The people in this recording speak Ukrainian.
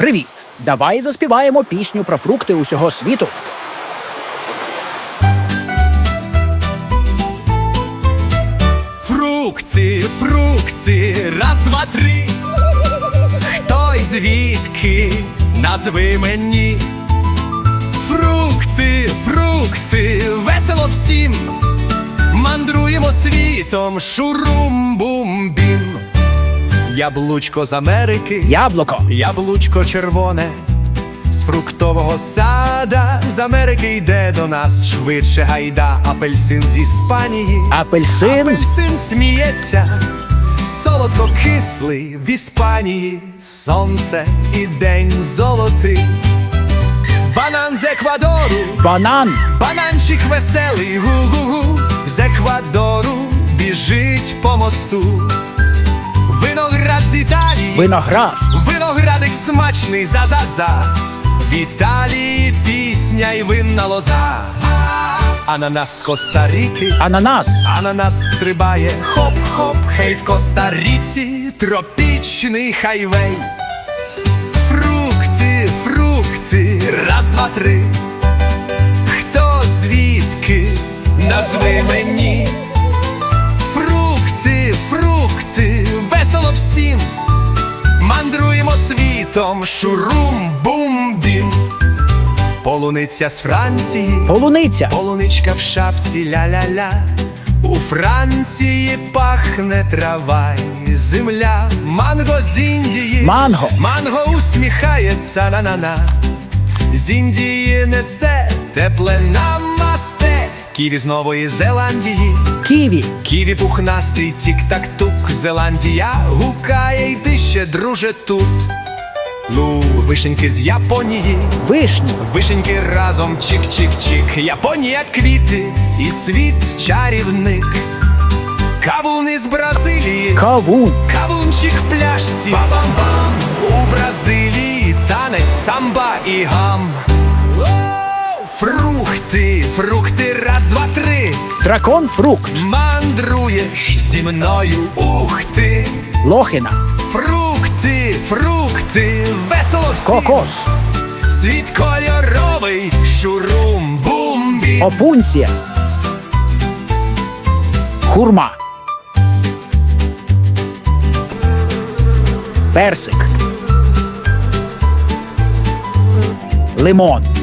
Привіт! Давай заспіваємо пісню про фрукти усього світу. Фрукти, фрукти, раз, два, три. Хто й звідки назви мені? Фрукти, фрукти, весело всім. Мандруємо світом, шурум-бум-бім. Яблучко з Америки, Яблуко. яблучко червоне. З фруктового сада з Америки йде до нас швидше гайда, апельсин з Іспанії. Апельсин. Апельсин сміється, солодко кислий в Іспанії, сонце і день золотий. Банан з Еквадору, Банан. бананчик веселий, гу-гу-гу, з Еквадору біжить по мосту. Виноград виноградик смачний за-за-за. В Італії пісня й винна лоза. Ананас з Коста-Ріки, Ананас. Ананас стрибає, хоп-хоп, хей в Коста-Ріці, тропічний хайвей. Фрукти, фрукти, раз, два, три. Хто звідки назви мені? Фрукти, фрукти, весело всім. Мандруємо світом, шурум, бум, бім. Полуниця з Франції. Полуниця. Полуничка в шапці ля-ля-ля У Франції пахне трава і земля Манго з Індії Манго. Манго усміхається на-на-на З Індії несе тепле намасте Ківі з Нової Зеландії. Ківі. Ківі пухнастий, тік-так-тук. Зеландія гукає, йди ще, друже, тут. Ну, вишеньки з Японії. Вишні. Вишеньки разом чик-чик-чик. Японія квіти і світ чарівник. Кавуни з Бразилії. Кавун. Кавунчик в пляшці. Ба-бам-бам. У Бразилії танець самба і гам. Фрукти, фрукти, раз, два, три Дракон фрукт. Мандруєш зі мною, ух ти Лохина. Фрукти, фрукти, весело всім Кокос. Світ кольоровий, шурум, бум бім Опунція. Хурма. Персик. Лимон.